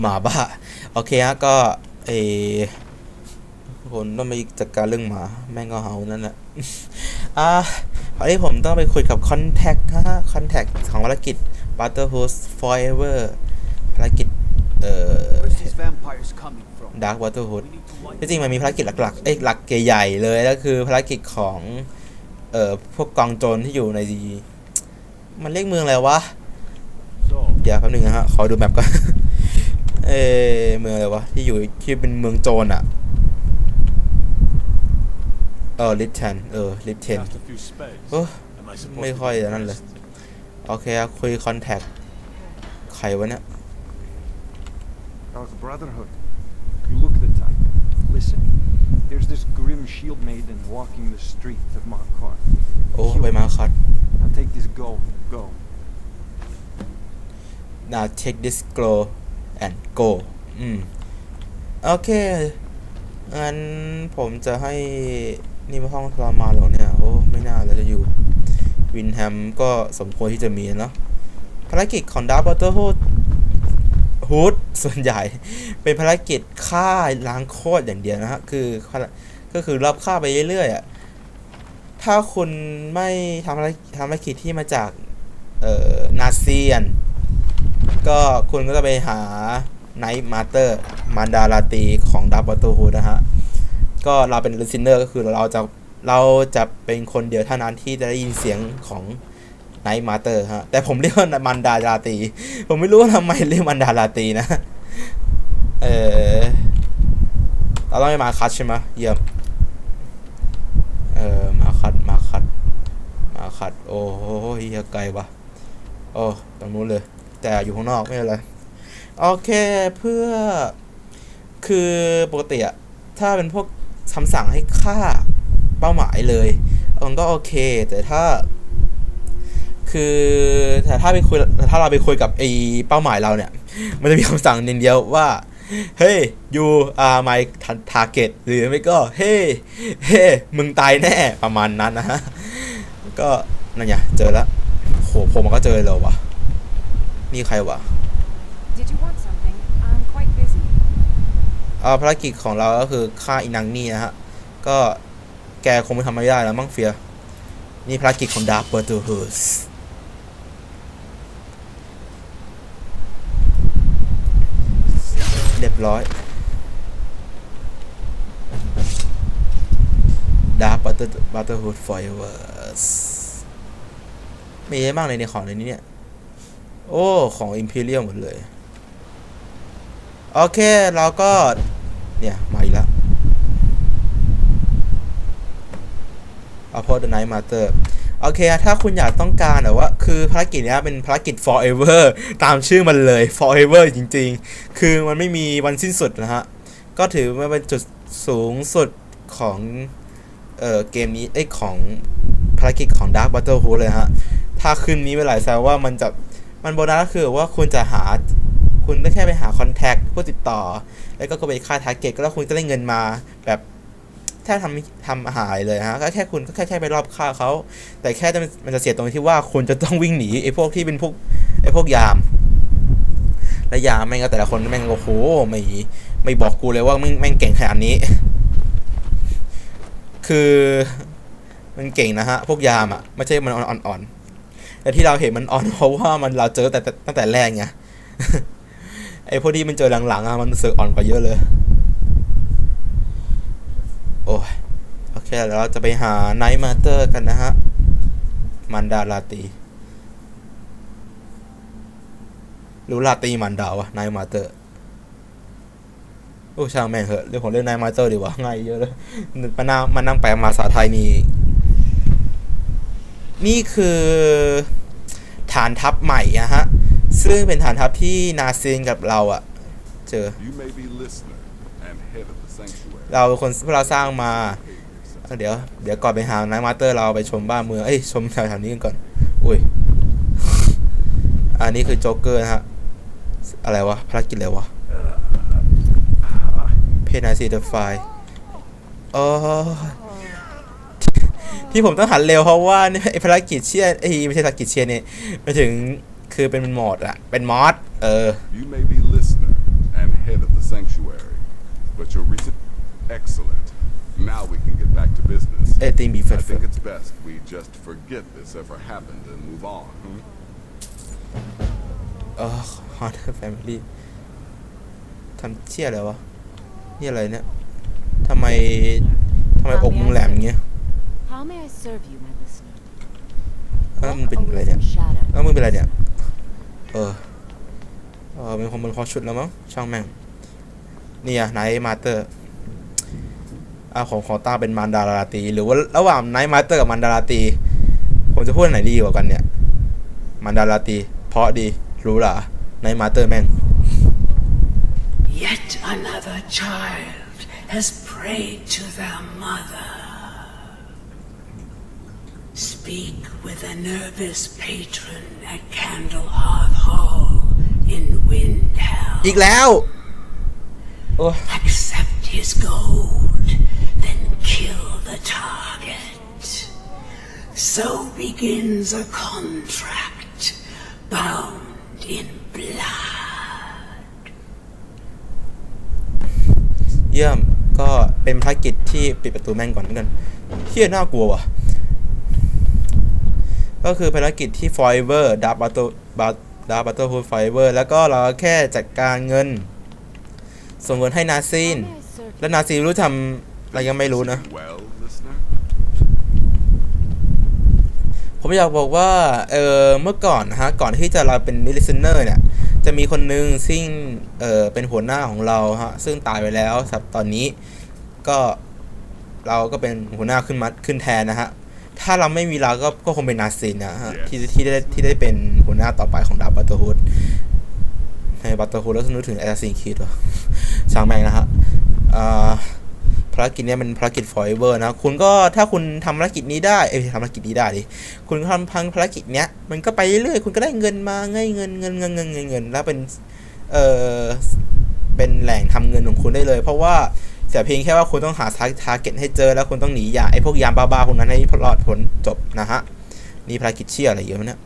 หมาบ้า โอเคฮะก็เออคนต้องไปจัดการเรื่องหมา แม่งก็เห่านั่นแหละอ่าคราวนี้ผมต้องไปคุยกับคอนแทคฮะคอนแทคของภารกิจ Butterhood Forever ภารกิจเอ่อ Where's these vampires coming from? Dark Brotherhood We need to light ที่จริงมันมีภารกิจหลักๆเอ้ยหลักใหญ่ๆเลยก็คือภารกิจของเอ่อพวกกองโจรที่อยู่ในมันเรียกเมืองอะไรวะ So, เดี๋ยวแป๊บนึงนะฮะ ขอดูแมปก่อน เออเมืองอะไรวะ ที่อยู่ที่เป็นเมืองโจรอะเออลิทเทนเออลิทเทน Cast a few spades. โอ้ Am I supposed ไม่ to ค่อย be นั่นเลย impressed? โอเคครับคุยคอนแทคใครวะเนี่ย Dark Brotherhood. You look the type. Listen, there's this grim shield maiden walking the streets of Markarth. โอ้ไปมาคัด Now take this gold. Go. now take this glow and go อืม โอเค งั้นผมจะให้นี่มาห้องทรมานหรอเนี่ย โอ้ ไม่น่าเลยจะอยู่ วินแฮมก็สมควรที่จะมีเนาะภารกิจของดาร์บัตเตอร์ฮูดฮูดส่วนใหญ่ เป็นภารกิจฆ่าล้างโคตรอย่างเดียวนะฮะ คือก็คือรับฆ่าไปเรื่อยๆอะถ้าคุณไม่ทำภารทำภารกิจที่มาจาก เอ่อ นาเซียน ก็คุณก็จะไปหาไนท์มาเตอร์มันดาราตีของดับบัตเตอร์ฮูดนะฮะ ก็เราเป็นลิสเนอร์ก็คือเราจะเราจะเป็นคนเดียวเท่านั้นที่จะได้ยินเสียงของไนท์มาเตอร์ฮะ แต่ผมเรียกว่ามันดาราตี ผมไม่รู้ว่าทำไมเรียกมันดาราตีนะ เออเราต้องไปมาคัดใช่ไหมเยี่ยม เออมาคัดมาคัดมาคัด โอ้โหเฮียไกลวะโอ้ตรงนู้นเลย แต่อยู่ข้างนอกไม่เป็นไรโอเคเพื่อคือปกติอะถ้าเป็นพวกคำสั่งให้ฆ่าเป้าหมายเลยมันก็โอเค แต่ถ้า คือแต่ถ้าไปคุยแต่ถ้าเราไปคุยกับไอ้เป้าหมายเราเนี่ย มันจะมีคำสั่งเดียวว่า เฮ้ย you are my target หรือไม่ก็เฮ้เฮ้มึงตายแน่ประมาณนั้นนะฮะก็นั่นไงเจอแล้วโหผมก็เจอเลยวะ นี่ใครวะ Did you want something? I'm quite busy. เอ่อภารกิจของเราก็คือฆ่าอินังนี่นะฮะ ก็แกคงไม่ทำไม่ได้แล้วมั้งเฟีย นี่ภารกิจของดาร์ b เ r อร์ตูฮูสเรียบร้อยดาร์ b เ r อร์บัตเตอร์ฮูดฟอยเวอร์สมีเยอะมากเลยในของในนี้เนี่ย โอ้ ของ Imperial หมดเลย โอเค เราก็ เนี่ย มาอีกแล้วเอาพสต์ไนท์มาเตอร์โอเค ถ้าคุณอยากต้องการแบบว่า คือภารกิจเนี้ยเป็นภารกิจ forever ตามชื่อมันเลย forever จริง ๆ คือมันไม่มีวันสิ้นสุดนะฮะ ก็ถือว่าเป็นจุดสูงสุดของ เอ่อ เกมนี้ไอ้ของภารกิจของ Dark Brotherhood เลยฮะ ถ้าคืนนี้เมื่อไหร่แสดงว่ามันจะ มันโบนัสก็คือว่าคุณจะหาคุณได้แค่ไปหาคอนแทคผู้ติดต่อ แล้วก็กไปค่าทาร์เก็ตก็แล้วคุณจะได้เงินมาแบบแทบทำทำหายเลยฮะก็แค่คุณก็แค่แค่ไปรอบค่าเขา แต่แค่จะมันจะเสียตรงที่ว่าคุณจะต้องวิ่งหนีไอ้พวกที่เป็นพวกไอ้พวกยาม และยามแม่งก็แต่ละคนแม่งโอ้โหไม่ไม่บอกกูเลยว่าแม่งแม่งเก่งขนาดนี้ คือมันเก่งนะฮะ พวกยามอะไม่ใช่มันอ่อนๆ แต่ที่เราเห็นมันอ่อนเพราะว่ามันเราเจอแต่ตั้งแต่แรกไงไอ้พวกที่มันเจอหลังๆอะมันรู้สึกอ่อนกว่าเยอะเลย โอ้ยโอเคเดี๋ยวเราจะไปหาไนท์มาเตอร์กันนะฮะ มันดาลาตีรือลาตีมันดาวะไนท์มาเตอร์โอ้ช่างแม่งเหอะเรื่องของเรื่องไนท์มาเตอร์ดีกว่าง่ายเยอะเลยมานั่งมานั่งแปลมาภาษาไทยนี่ นี่คือฐานทัพใหม่อะฮะ ซึ่งเป็นฐานทัพที่นาซินกับเราอะเจอ เราเป็นคนพวกเราสร้างมา เดี๋ยว เดี๋ยวก่อนไปหาไนมาสเตอร์เราไปชมบ้านเมือง เอ้ย ชมแถวๆนี้กันก่อน อุ้ย อันนี้คือโจ๊กเกอร์นะฮะ อะไรวะภารกิจอะไรวะ เพนไอซีเดอะไฟโอ ที่ผมต้องหันเร็วเพราะว่าเนี่ยไอภารกิจเชียไอยไม่ใช่ภารกิจเชียเนี่ยไปถึงคือเป็นมอดอะเป็นมอดเออ You may be listener head of the sanctuary. But your recent... Excellent. Now we can get back to business. เอติงบีเฟ I ด think it's best we just forget this ever happened and move on. Hmm? เออฮอร์แฟมิลี่ทำเชี่ยอะไรวะ นี่อะไรเนี่ยทำไมทำไมอกมึงแหลมอย่างเงี้ย How may I serve you, my listener? แล้วมึงเป็นอะไรเนี่ย Arisen shadow. แล้วมึงเป็นอะไรเนี่ย เออ เออเป็นคนบนคอชุดแล้วมั้ง ช่างแม่ง นี่อะไนท์มาสเตอร์อ่าของของตาเป็นมันดาราตรีหรือว่าระหว่างไนท์มาสเตอร์กับมันดาราตรีผมจะพูดอันไหนดีกว่ากันเนี่ย มันดาราตรีเพราะดีรู้ล่ะไนท์มาสเตอร์แม่ง Yet another child has prayed to their mother. Speak with a nervous patron at Candlehearth Hall in Windhell. อีกแล้ว โอ้ Accept his gold, then kill the target. So begins a contract bound in blood. เยี่ยมก็เป็นภารกิจที่ปิดประตูแม่งก่อนแล้วกันเฮียน่ากลัวว่ะ ก็คือภารกิจที่ Forever Dark Battle Dark Battlehood Forever แล้วก็เราแค่จัดการเงิน ส่งเงินให้นาซีน แล้วนาซีนรู้ทำอะไรยังไม่รู้นะ ผมอยากบอกว่า เออเมื่อก่อนฮะ ก่อนที่จะเราเป็น listener เนี่ย จะมีคนหนึ่งซึ่ง เออเป็นหัวหน้าของเราฮะ ซึ่งตายไปแล้วครับตอนนี้ ก็เราก็เป็นหัวหน้าขึ้นมาขึ้นแทนนะฮะ ถ้าเราไม่มีเราก็ก็คงเป็นนาซินนะฮะ Yes. ที่ที่ได้ที่ได้เป็นหัวหน้าต่อไปของดาบบัตเตอร์ฮูดในบัตเตอร์ฮูดแล้วนึกถึงแอสซินคีดวะช่างแม่งนะฮะอ่าภารกิจเนี้ยเป็นภารกิจ forever นะ คุณก็ถ้าคุณทำภารกิจนี้ได้ เอ้ยทำภารกิจนี้ได้ดิ คุณทำพังภารกิจเนี้ย มันก็ไปเรื่อยๆ คุณก็ได้เงินมาง่ายเงินเงินเงินเงินเงินเงิน แล้วเป็น เออเป็นแหล่งทำเงินของคุณได้เลย เพราะว่า แต่เพียงแค่ว่าคุณต้องหาทาร์เก็ตให้เจอแล้วคุณต้องหนียาไอ้พวกยามบ้าๆพวกนั้นให้รอดผลจบนะฮะนี่ภารกิจเชี่ยอะไรเยอะวะเนี่ย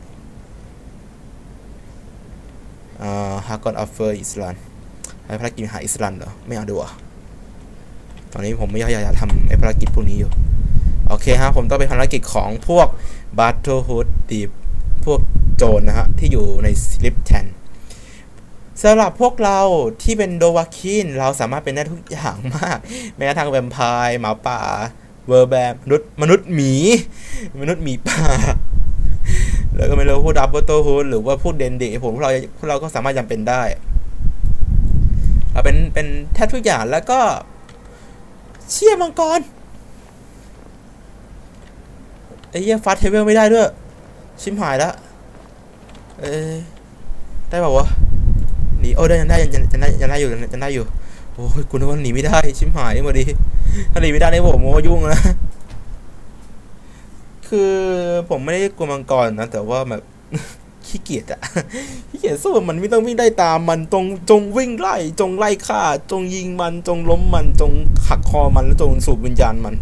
อ่าฮากอนอัฟเฟอร์อิสลันไอ้ภารกิจหาอิสลันเหรอไม่เอาดูอะตอนนี้ผมไม่อยากจะทำไอ้ภารกิจพวกนี้อยู่โอเคฮะผมต้องไปภารกิจของพวก Battlehood ดีพวกโจรนะฮะที่อยู่ในสลิปแทน สำหรับพวกเราที่เป็นโดวาคินเราสามารถเป็นได้ทุกอย่างมาก แม้กระทั่งแวมไพร์หมาป่า เวอร์แบมมนุษย์มนุษย์หมี มนุษย์หมีป่า แล้วก็ไม่รู้พวกดับเบิลโตฮูดหรือว่าพวกเดนเดผมพวกเราพวกเราก็สามารถยังเป็นได้ เราเป็นเป็นแทบทุกอย่างแล้วก็ เชี่ยมังกรไอ้เหี้ยฟาสเทเวลไม่ได้ด้วย ชิมหายละเอ้ได้ป่าวะีโอ้ได้ยังได้ยังยังได้ยังได้อยู่ยังได้อยู่โอ้ยกูนึกว่าหนีไม่ได้ชิมหายมาดีถ้าหนีไม่ได้นี่ผมโมยุ่งนะคือผมไม่ได้กลัวมังกรนะแต่ว่าแบบขี้เกียจอะขี้เกียจสู้มันไม่ต้องวิ่งได้ตามมันจงจงวิ่งไล่จงไล่ฆ่า จงยิงมันจงล้มมันจงหักคอมันแล้วจงสูบวิญญาณมัน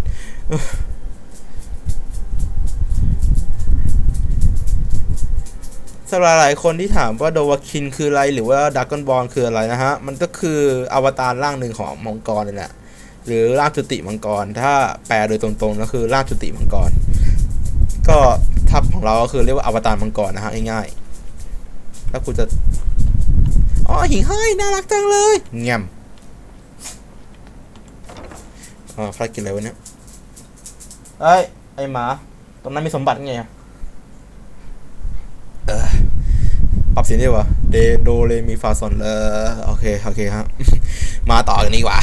สำหรับหลายคนที่ถามว่าโดวาคินคืออะไรหรือว่าดักกอนบอลคืออะไรนะฮะ มันก็คืออวตารร่างหนึ่งของมังกรนี่แหละหรือร่างจุติมังกร ถ้าแปลโดยตรงๆก็คือร่างจุติมังกร ก็ทับของเราก็คือเรียกว่าอวตารมังกรนะฮะง่ายๆแล้วกูจะอ๋อหิ่งห้อยน่ารักจังเลยเงียบอ๋อภารกิจอะไรวะเนี่ยเอ้ยไอหมาตรงนั้นมีสมบัติไงอะเออปรับ เสียงดีว่าเดโดเรมีฟาซอนเออโอเคโอเคครับ มาต่อกันดีกว่า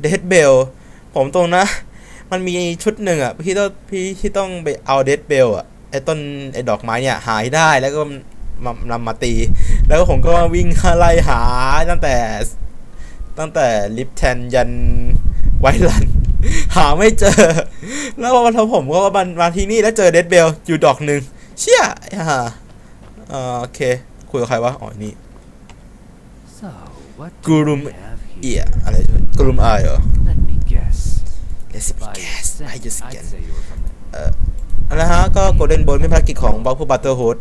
เดดเบลผมตรงนะ มันมีชุดหนึ่งอะพี่ต้องพี่ที่ต้องไปเอาเดดเบลอะไอ้ต้นไอ้ดอกไม้เนี่ย หายได้แล้วก็มานำมาตี แล้วผมก็วิ่งไล่หาตั้งแต่ ตั้งแต่ลิฟแทนยันไวรัน หาไม่เจอ แล้ววันทผมก็มามาที่นี่แล้วเจอเดดเบลอยู่ดอกหนึ่งเชี่ยไอ้ห่าเอ่อโอเค คุยกับใครวะ อ๋อ นี่ So, what do Gurum we have เอี here? ยอะไรใช่ไหมกลุ่มอายเหรอ Let me guess. Let's be By guess I scent, just I'd can say you were from the อันนะฮะ ก็โกลเด้นบอลเป็นภารกิจของบล็อกผู้บัตเตอร์โฮด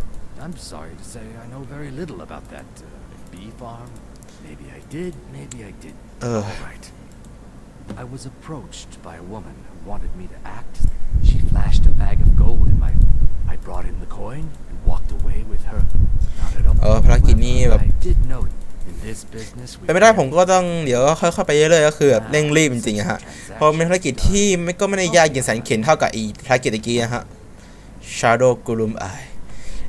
I'm sorry to say I know very little about that uh, bee farm. Maybe I did, maybe I didn't. Ugh. All right. I was approached by a woman who wanted me to act. She flashed a bag of gold in my. I brought in the coin and walked away with her. Not at all. เออภารกิจนี้แบบ I did note in this business we เป็นไม่ได้ผมก็ต้องเดี๋ยวค่อยๆไปเรื่อยๆก็คือแบบเร่งรีบจริงๆอะฮะเพราะมันเป็นภารกิจที่ไม่ก็ไม่ได้ยากเย็นแสนเข็ญเท่ากับอีภารกิจตะกี้นะฮะ Shadow Gloom Eye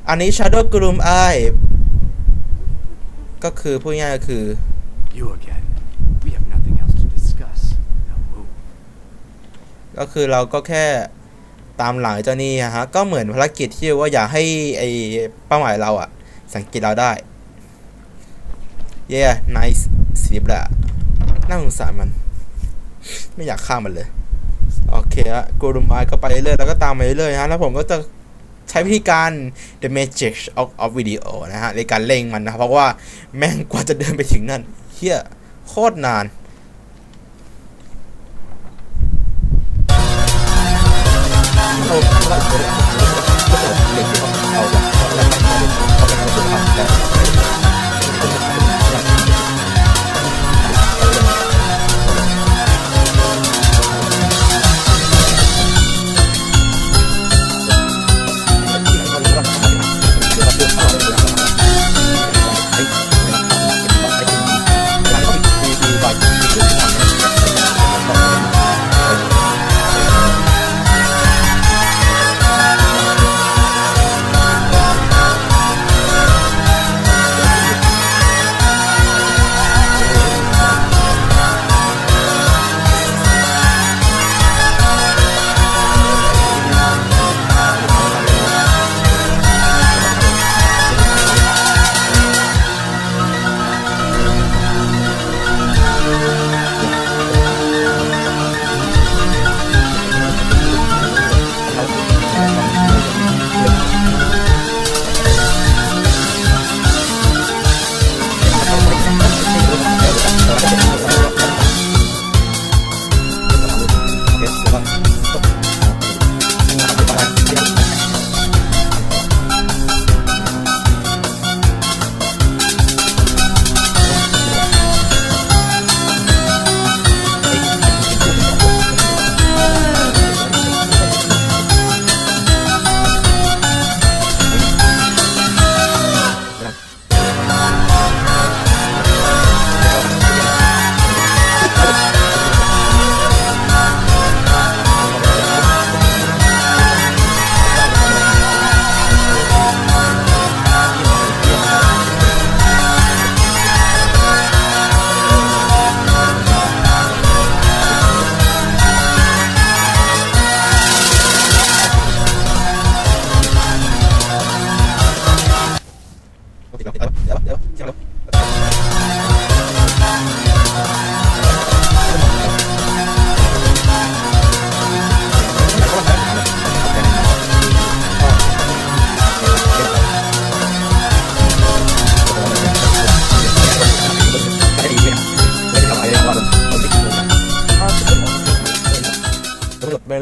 อันนี้ Shadow Gloom Eye ก็คือพูดง่ายๆก็คือ You again. We have nothing else to discuss. Now move. ก็คือเราก็แค่ตามหลังเจ้านี่อะฮะก็เหมือนภารกิจที่ว่าอยากให้ไอ้เป้าหมายเราอะสังเกตเราได้เย้ nice สีบละน่าสงสารมัน ไม่อยากฆ่ามันเลย โอเคฮะกูรุมไอก็ไปเรื่อยแล้วก็ตามไปเรื่อยฮะ แล้วผมก็จะใช้วิธีการ the magic of of video นะฮะ ในการเล่งมันนะ เพราะว่าแม่งกว่าจะเดินไปถึงนั่นเฮียโคตรนาน ไป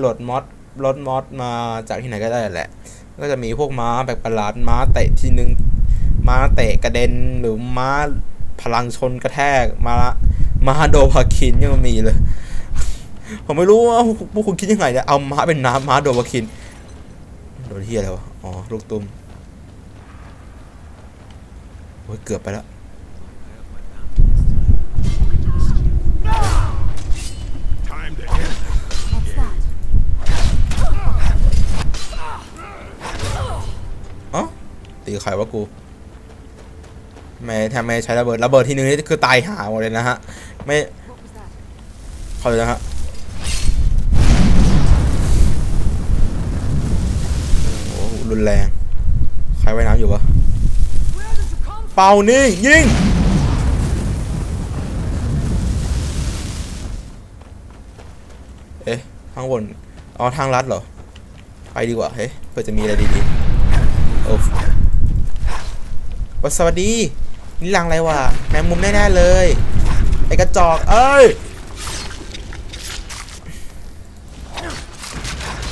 โหลดมอดรถมอดมาจากที่ไหนก็ได้แหละ ก็จะมีพวกม้าแปลกประหลาดม้าเตะทีนึง ม้าเตะกระเด็นหรือม้าพลังชนกระแทกมาม้าโดพาคินยังมีเลย ผมไม่รู้ว่าพวกคุณคิดยังไงเนี่ยเอาม้าเป็นน้ำม้าโดพาคินโดนที่อะไรวะอ๋อลูกตุ้มโอ้ยเกือบไปแล้ว Time to end. What's that? อ๋อตีใครวะกู ไม่ทำไมใช้ระเบิดระเบิดทีนึงนี่คือตายหาหมดเลยนะฮะไม่ What was that? ขอเลยนะฮะโอ้รุนแรงใครว่ายน้ำอยู่วะเป่านี่ยิงเอ๊ะข้างบนอ๋อทางลัดเหรอไปดีกว่าเฮ้ยเพื่อจะมีอะไรดีๆโอ้สวัสดี นี่ลังอะไรวะแมงมุมแน่ๆเลย ไอกระจอก เอ้ย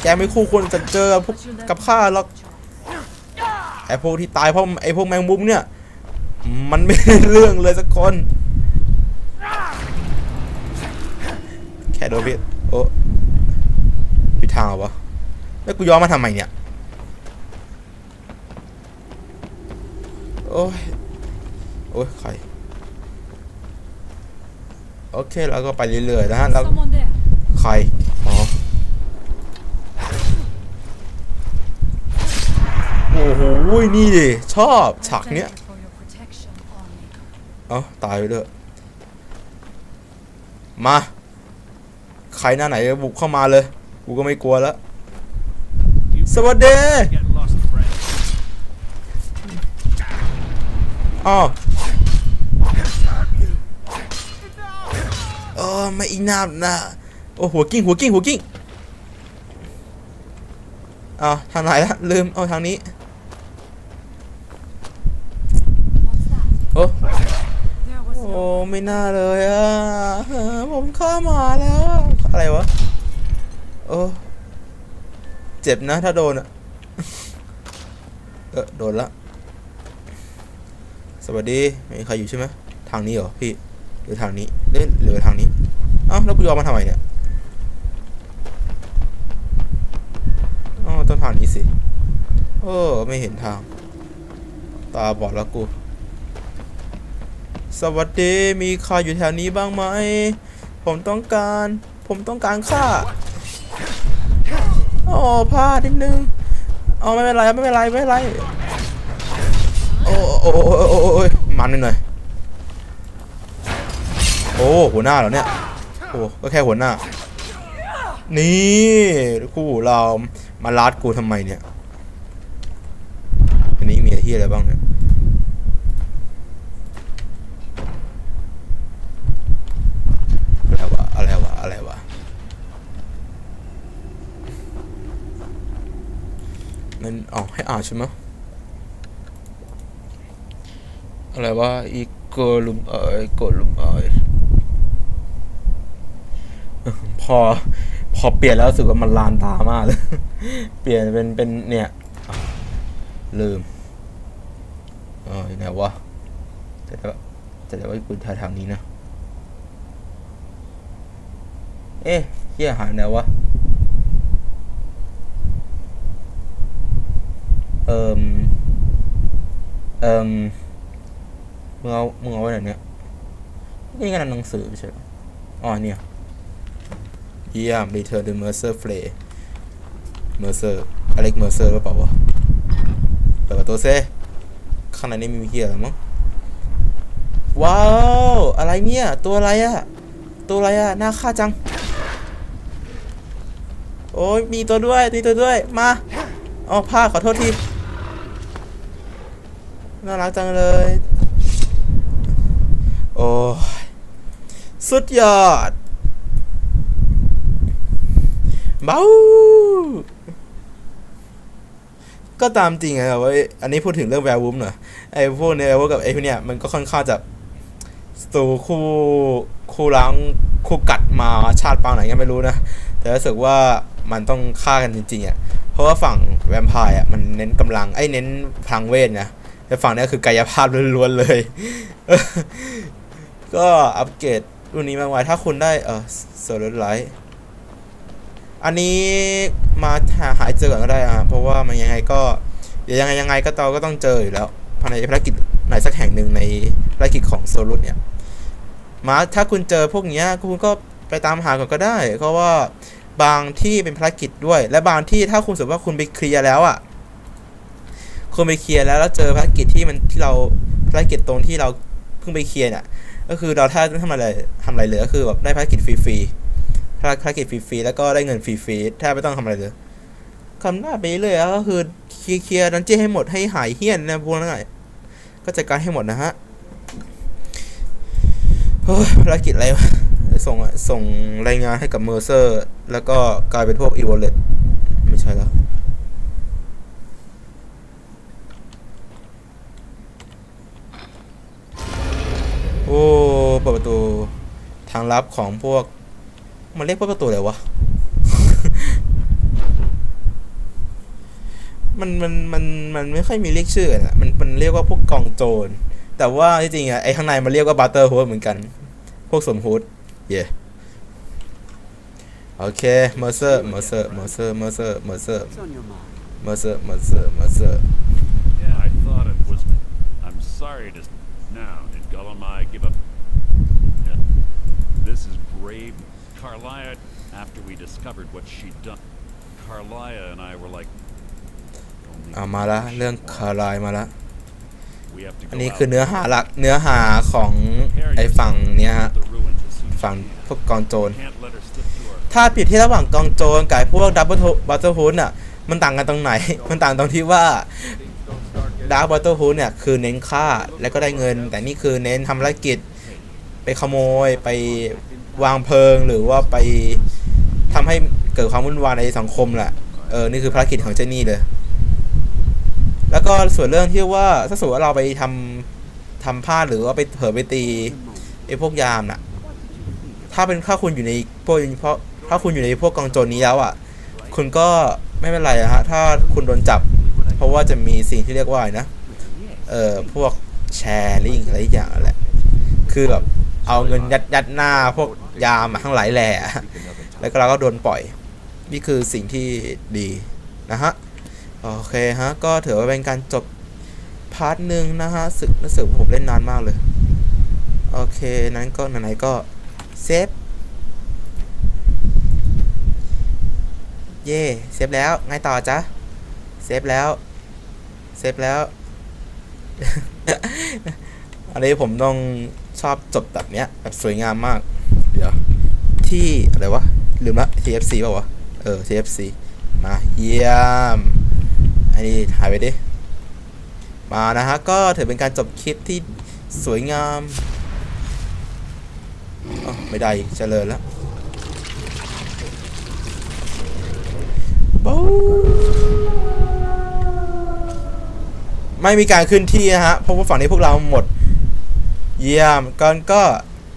แกไม่คู่ควรจะเจอพวกกับข้าหรอกไอพวกที่ตายเพราะไอพวกแมงมุมเนี่ย มันไม่ได้เรื่องเลยสักคน แค่โดนพี่โอ้ผิทางเหรอวะแล้วกูย้อนมาทำไมเนี่ย โอ้ย อ้ยใครโอเคเราก็ไปเรื่อยๆนะฮะแล้วใครอ๋อโอ้โหนี่ดิชอบฉากเนี้ยเอ้าตายไปด้วยมาใครหน้าไหนบุกเข้ามาเลย กูก็ไม่กลัวแล้ว สวัสดีอ๋อ ไม่อีนามนะโอ้หัวกิ้งหัวกิ้งหัวกิ้งเอาทางไหนละลืมเอาทางนี้โอ้โอ้ไม่น่าเลยอะเออผมเข้ามาแล้วอะไรวะโอ้เจ็บนะถ้าโดนอะเออโดนละสวัสดีมีใครอยู่ใช่ไหมทางนี้เหรอพี่ หรือทางนี้หรือหรือทางนี้เอ้าแล้วกูยอมมาทำไมเนี่ยอ๋อต้นทางนี้สิโอ้ไม่เห็นทาง ตาบอดแล้วกู สวัสดีมีใครอยู่แถวนี้บ้างไหม ผมต้องการ ผมต้องการค่าโอ้พลาดนิดนึงเอาไม่เป็นไรไม่เป็นไรไม่เป็นไร โอ้โอ้โอ้โอ้โอ้โอ้ยมันหน่อย โอ้หัวหน้าเหรอเนี่ยโอ้ก็แค่หัวหน้า นี่คู่เรามาลัดกูทำไมเนี่ย อันนี้มีที่อะไรบ้างเนี่ยอะไรวะอะไรวะอะไรวะมันอ๋อให้อ่านใช่ไหมอะไรวะอีกลุมเอยกลุมเอ๋ย พอ พอเปลี่ยนแล้วรู้สึกว่ามันลานตามากเลย เปลี่ยนเป็นเป็นเนี่ยลืมเอออยู่ไหนวะจะได้จะได้ว่ากูทาทางนี้นะ เอ๊ะเฮียหายไหนวะเอิมเอิมมึงเอามึงเอาไว้ไหนเนี่ยนี่งานหนังสือไม่ใช่เหรออ๋อเนี่ย เยี่ยม Return to Mercer Flay Mercer อเล็ก Mercer หรือเปล่าวะเปิดประตูเซข้างในนี่มีเฮียอะไรมั้งว้าว อะไรเนี่ย ตัวอะไรอะตัวอะไรอะน่าฆ่าจัง โอ้ยมีตัวด้วยมีตัวด้วย มาอ๋อพลาขอโทษที น่ารักจังเลย โอ้ยสุดยอด เบ้าก็ตามจริงอะว่าอันนี้พูดถึงเรื่องแวร์วูมหน่อยไอ้พวกเนี้ยพวกกับไอ้พวกเนี้ยมันก็ค่อนข้างจะสูคู่คู่ล้างคู่กัดมาชาติปางไหนก็ไม่รู้นะ แต่รู้สึกว่ามันต้องฆ่ากันจริงๆอะเพราะว่าฝั่งแวมไพร์อะมันเน้นกำลังไอ้เน้นพลังเวทนะแต่ฝั่งเนี้ยคือกายภาพล้วนๆเลย ก็อัปเกรดรุ่นนี้มาไว้ถ้าคุณได้เออโซลูไลท์ อันนี้มาหาหายเจอก่อนก็ได้อะเพราะว่ามันยังไงก็เดี๋ยวยังไงยังไงก็ตอก็ต้องเจออยู่แล้วภายในภารกิจไหนสักแห่งหนึ่งในภารกิจของโซลุสเนี่ยมาถ้าคุณเจอพวกเนี้ยคุณก็ไปตามหาก่อนก็ได้เพราะว่าบางที่เป็นภารกิจด้วย และบางที่ถ้าคุณสมมติว่าคุณไปเคลียร์แล้วอะคุณไปเคลียร์แล้วแล้วเจอภารกิจที่มันที่เราภารกิจตรงที่เราเพิ่งไปเคลียร์เนี่ยก็คือเราถ้าไม่ทำอะไรทำอะไรเลยก็คือแบบได้ภารกิจฟรีๆ ภารกิจฟรีๆแล้วก็ได้เงินฟรีๆแทบไม่ต้องทำอะไรเลยคำหน้าไปเรื่อยก็คือเคลียร์ดันเจี้ยให้หมดให้หายเฮี้ยนนะพวกนั้นก็จัดการให้หมดนะฮะภารกิจอะไรวะส่งส่งรายงานให้กับเมอร์เซอร์ แล้วก็กลายเป็นพวกอีวอลเลตไม่ใช่แล้วโอ้เปิดประตูทางลับของพวก มันเรียกว่าประตูอะไรวะ มันมันมันมันไม่ค่อยมีเรียกชื่อนะมันมันเรียกว่าพวกกองโจร แต่ว่าจริงๆอะไอ้ข้างในมันเรียกว่าบัตเตอร์ฮูดเหมือนกัน พวกสมฮูดเย่โอเคเมอร์เซอร์เมอร์เซอร์เมอร์เซอร์เมอร์เซอร์เมอร์เซอร์เมอร์เซอร์เมอร์เซอร์เมอร์เซอร์ Yeah, I thought it was. I'm sorry to. Now, did Gullumai give up? Carlia, after we discovered what she'd done, Carlia and I were like. only เอามาละเรื่องคาร์ไลน์มาละ We have to อัน go นี้ out คือเนื้อหาหลักเนื้อหาของ prepare ไอฝั่ง yourself เนี้ยฮะ to the ruins as soon as ฝั่ง we can. พวกกองโจร Can't let her slip through our ถ้าเปรียบเทียบระหว่างกองโจรกับไอ้พวกดับเบิลบัตเตอร์ฮูดอะ มันต่างกันตรงไหน มันต่างตรงที่ว่าดาร์ b บัตเตอร์ฮูดเนี่ยคือเน้นฆ่าแล้วก็ได้เงิน แต่นี่คือเน้นทำธุรกิจ ไปขโมยไป วางเพลิงหรือว่าไปทำให้เกิดความวุ่นวายในสังคมแหละเออนี่คือภารกิจของเจนี่เลย แล้วก็ส่วนเรื่องที่ว่าถ้าสมมติว่าเราไปทำทำพลาดหรือว่าไปเผลอไปตีไอ้พวกยามน่ะ ถ้าเป็นถ้าคุณอยู่ในพวกเพราะถ้าคุณอยู่ในพวกกองโจรนี้แล้วอะ คุณก็ไม่เป็นไรอะฮะ ถ้าคุณโดนจับ เพราะว่าจะมีสิ่งที่เรียกว่านะ เอ่อ พวกแชร์ลิงอะไรอย่างแหละ คือแบบเอาเงินยัดยัดหน้าพวก ยามมาทั้งหลายแหล่แล้วก็เราก็โดนปล่อย นี่คือสิ่งที่ดีนะฮะ โอเคฮะ ก็ถือว่าเป็นการจบพาร์ทหนึ่งนะฮะสึกรู้สึกว่าผมเล่นนานมากเลย โอเค นั้นก็ไหนๆก็เซฟ เย่เซฟแล้ว ไงต่อจ๊ะ เซฟแล้ว เซฟแล้ว อันนี้ผมต้องชอบจบแบบเนี้ย แบบสวยงามมากเดี๋ยว ที่ อะไรวะ ลืมละ TFC ป่าวะ เออ TFC มาเยี่ยม อันนี้ถ่ายไปดิ มานะฮะ ก็ถือเป็นการจบคลิปที่สวยงามอไม่ได้เจริญแล้วบู๊ไม่มีการขึ้นที่นะฮะ เพราะว่าฝั่งนี้พวกเราหมด เยี่ยมก่อนก็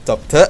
จบเถอะ